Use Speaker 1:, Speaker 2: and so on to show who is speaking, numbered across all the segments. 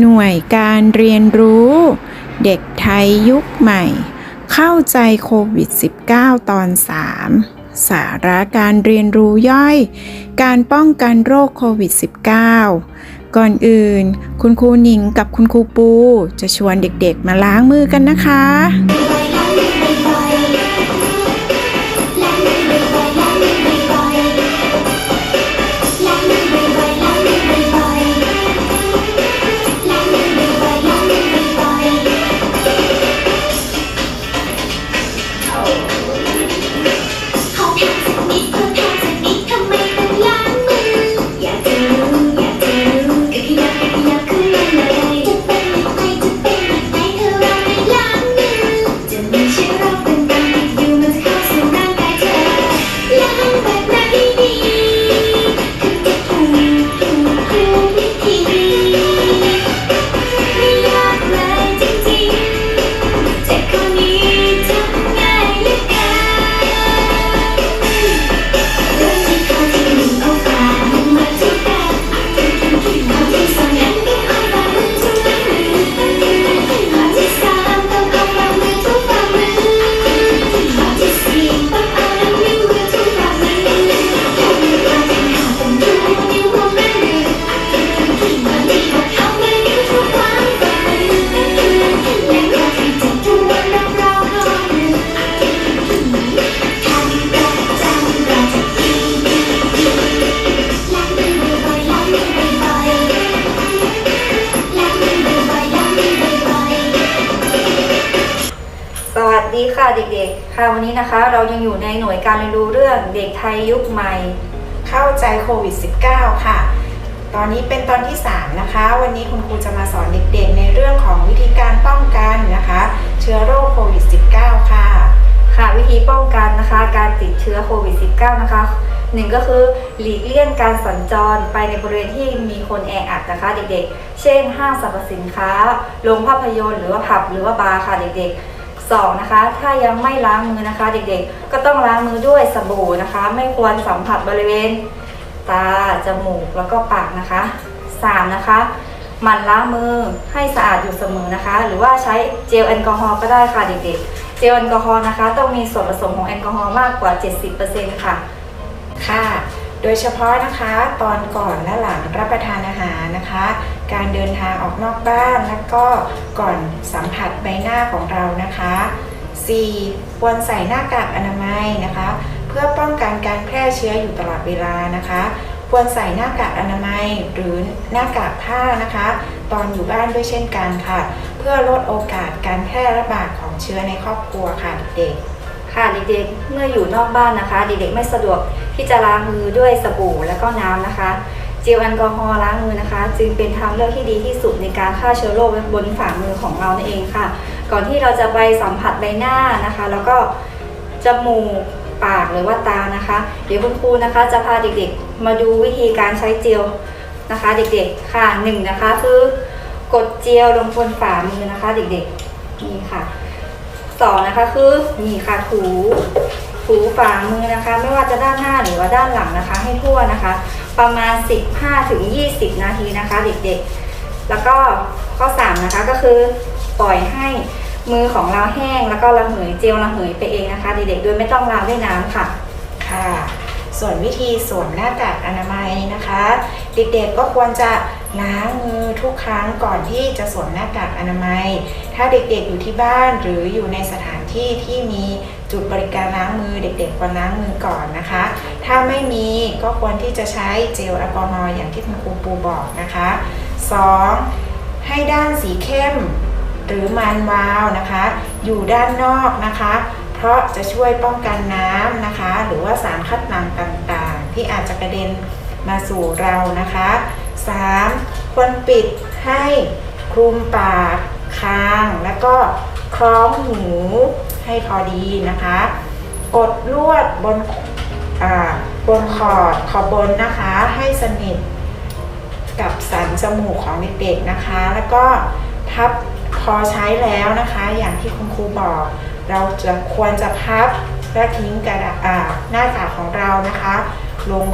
Speaker 1: หน่วยการเรียนรู้ เด็กไทยยุคใหม่ เข้าใจโควิด -19 ตอน 3 สาระการเรียนรู้ย่อย การป้องกันโรคโควิด -19 ก่อนอื่น คุณครูหนิงกับคุณครูปู จะชวนเด็กๆมาล้างมือกันนะคะ
Speaker 2: ค่ะวันนี้นะ
Speaker 3: คะเรายังอยู่ในหน่วยการเรียนรู้เรื่องเด็กไทยยุคใหม่
Speaker 1: เข้าใจโควิด -19 ค่ะ ตอนนี้เป็นตอนที่ 3 นะคะ วันนี้คุณครูจะมาสอนเด็กๆ ในเรื่องของวิธีการป้องกันนะคะ เชื้อโรคโควิด -19 ค่ะ
Speaker 3: ค่ะวิธีป้องกันนะคะ การติดเชื้อโควิด -19 นะคะหนึ่งก็คือหลีกเลี่ยงการสัญจรไปในบริเวณที่มีคนแออัดนะคะเด็กๆ เช่นห้างสรรพสินค้า โรงภาพยนตร์หรือว่าผับหรือว่าบาร์ค่ะเด็กๆ สองนะคะถ้ายังไม่ล้างมือนะคะ เด็กๆ ก็ต้องล้างมือด้วยสบู่นะคะ ไม่ควรสัมผัสบริเวณ ตาจมูกแล้วก็ปากนะคะ 3. นะคะหมั่นล้างมือให้สะอาดอยู่เสมอนะคะ หรือว่าใช้เจลแอลกอฮอล์ก็ได้ค่ะเด็กๆ เจลแอลกอฮอล์นะคะ ต้องมีส่วนผสมของแอลกอฮอล์มากกว่า 70%ค่ะ
Speaker 1: ค่ะ โดยเฉพาะนะคะตอนก่อนและหลังรับประทานอาหารนะคะ การเดินทางออกนอกบ้านแล้วก็ก่อนสัมผัสใบหน้าของเรานะคะ 4. ควรใส่หน้ากากอนามัยนะคะ เพื่อป้องกันการแพร่เชื้ออยู่ตลอดเวลานะคะ ควรใส่หน้ากากอนามัยหรือหน้ากากผ้านะคะ ตอนอยู่บ้านด้วยเช่นกันค่ะ เพื่อลดโอกาสการแพร่ระบาดของเชื้อในครอบครัวค่ะเด็ก
Speaker 3: ค่ะเด็กๆเมื่ออยู่นอกบ้านนะคะ เด็กๆไม่สะดวกที่จะล้างมือด้วยสบู่และก็น้ำนะคะ เจลแอลกอฮอล์ล้างมือนะคะ จึงเป็นทางเลือกที่ดีที่สุดในการฆ่าเชื้อโรคบนฝ่ามือของเรานั่นเองค่ะ ก่อนที่เราจะไปสัมผัสใบหน้านะคะ แล้วก็จมูกปากหรือว่าตานะคะ เดี๋ยวคุณครูนะคะจะพาเด็กๆ มาดูวิธีการใช้เจลนะคะ เด็กๆค่ะหนึ่งนะคะ คือกดเจลลงบนฝ่ามือนะคะ เด็กๆนี่ค่ะสองนะคะคือนี่ค่ะถูถูฝ่ามือนะคะ ไม่ว่าจะด้านหน้าหรือว่าด้านหลังนะคะ ให้ทั่วนะคะ ประมาณ 15ถึง20 นาทีนะคะเด็กๆ แล้วก็ข้อ3นะคะก็คือปล่อยให้มือของเราแห้งแล้วก็ระเหยเจลระเหยไปเองนะคะ เด็กๆโดยไม่ต้องล้างด้วยน้ำค่ะ
Speaker 1: ค่ะ ส่วนวิธีสวมหน้ากากอนามัยนะคะ เด็กๆก็ควรจะล้างมือทุกครั้งก่อนที่จะสวมหน้ากากอนามัย ถ้าเด็กๆอยู่ที่บ้านหรืออยู่ในสถานที่ที่มีจุดบริการล้างมือเด็กๆควรล้างมือก่อนนะคะ ถ้าไม่มีก็ควรที่จะใช้เจลแอลกอฮอล์อย่างที่คุณครูปูบอกนะคะ 2. ให้ด้านสีเข้มหรือมันวาวนะคะ อยู่ด้านนอกนะคะ เพราะจะช่วยป้องกันน้ำนะคะ หรือว่าสารคัดหลั่งต่างๆ ที่อาจจะกระเด็นมาสู่เรานะคะ 3. ควรปิดให้คลุมปากคางแล้วก็คล้องหูให้พอดีนะคะ กดลวดบน บนขอดขอบบนนะคะให้สนิทกับสันจมูกของเด็กๆนะคะ แล้วก็พับพอใช้แล้วนะคะ อย่างที่คุณครูบอก เราจะควรจะพับและทิ้งกระดาษหน้ากากของเรานะคะ ลง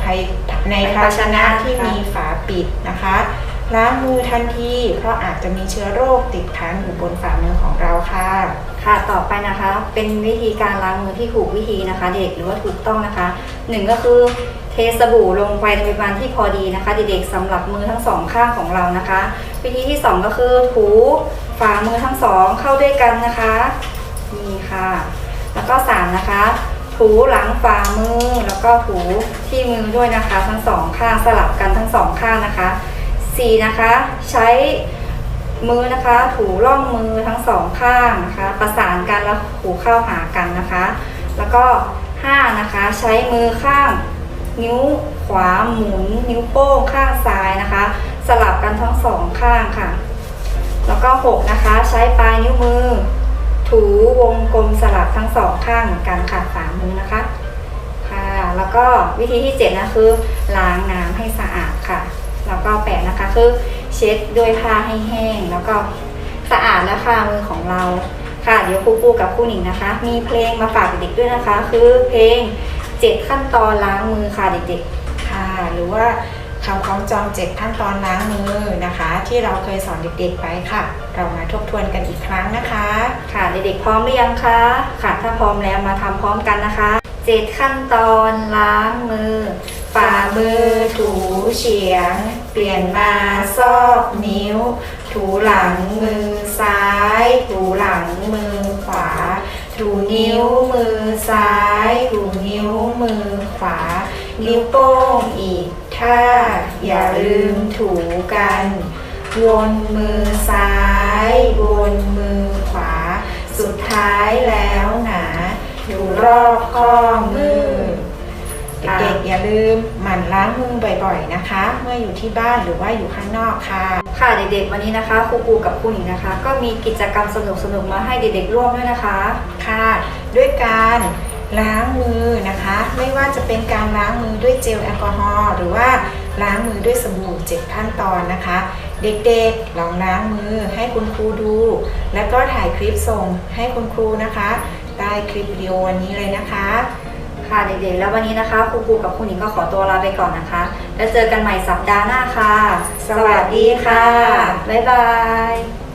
Speaker 1: ในภาชนะที่มีฝาปิดนะคะ ล้างมือทันที เพราะอาจจะมีเชื้อโรคติดค้างอยู่บนฝ่ามือของเราค่ะ
Speaker 3: ค่ะ ต่อไปนะคะ เป็นวิธีการล้างมือที่ถูกวิธีนะคะ เด็กหรือว่าถูกต้องนะคะหนึ่งก็คือเทสบู่ลงไปในปริมาณที่พอดีนะคะเด็กๆสำหรับมือทั้งสองข้างของเรานะคะ วิธีที่สองก็คือถูฝ่ามือทั้งสองเข้าด้วยกันนะคะนี่ค่ะ แล้วก็สามนะคะ ถูหลังฝ่ามือแล้วก็ถูที่มือด้วยนะคะ ทั้งสองข้างสลับกันทั้งสองข้างนะคะ สี่นะคะใช้มือนะคะถูร่องมือทั้งสองข้างนะคะประสานกันแล้วถูเข้าหากันนะคะ แล้วก็ห้านะคะใช้มือข้างนิ้วขวาหมุนนิ้วโป้งข้างซ้ายนะคะ สลับกันทั้งสองข้างค่ะ แล้วก็หกนะคะ ใช้ปลายนิ้วมือ ถูวงกลมสลับทั้งสองข้างเหมือนกันค่ะสามมือนะคะค่ะ แล้วก็วิธีที่7นะคือล้างน้ำให้สะอาดค่ะ แล้วก็แปดนะคะ คือเช็ดด้วยผ้าให้แห้ง แล้วก็สะอาดแล้วค่ะมือของเราค่ะเดี๋ยวครูปูกับครูหนิงนะคะ มีเพลงมาฝากเด็กๆด้วยนะคะ คือเพลง7ขั้นตอนล้างมือค่ะเด็กๆ
Speaker 1: ค่ะ หรือว่าคำคล้องจองเจ็ดขั้นตอนล้างมือนะคะ ที่เราเคยสอนเด็กๆไปค่ะ เรามาทบทวนกันอีกครั้งนะคะ
Speaker 3: ค่ะเด็กๆพร้อมหรือยังคะค่ะ ถ้าพร้อมแล้วมาทำพร้อมกันนะคะเจ็ดขั้นตอนล้างมือ
Speaker 1: ฝ่ามือถูเฉียง เปลี่ยนมาซอกนิ้ว ถูหลังมือซ้าย ถูหลังมือขวา ถูนิ้วมือซ้าย ถูนิ้วมือขวา นิ้วโป้งอีกท่าอย่าลืมถูกันวนมือซ้าย วนมือขวา สุดท้ายแล้วหนา อยู่รอบข้อมือ เด็กๆอย่าลืมหมั่นล้างมือบ่อยๆนะคะ เมื่ออยู่ที่บ้านหรือว่าอยู่ข้างนอกค่ะ
Speaker 3: ค่ะเด็กๆวันนี้นะคะครูปูกับครูหนิงนะคะ ก็มีกิจกรรมสนุกๆมาให้เด็กๆร่วมด้วยนะคะ
Speaker 1: ค่ะ ด้วยการล้างมือนะคะ ไม่ว่าจะเป็นการล้างมือด้วยเจลแอลกอฮอล์หรือว่าล้างมือด้วยสบู่เจ็ดขั้นตอนนะคะ เด็กๆลองล้างมือให้คุณครูดู แล้วก็ถ่ายคลิปส่งให้คุณครูนะคะใต้คลิปวิดีโอวันนี้เลยนะคะ
Speaker 3: ค่ะเด็กๆ แล้ววันนี้นะคะครูปูกับครูหนิงก็ขอตัวลาไปก่อนนะคะ แล้วเจอกันใหม่สัปดาห์หน้าค่ะ
Speaker 1: สวัสดีค่ะ
Speaker 3: บ๊ายบาย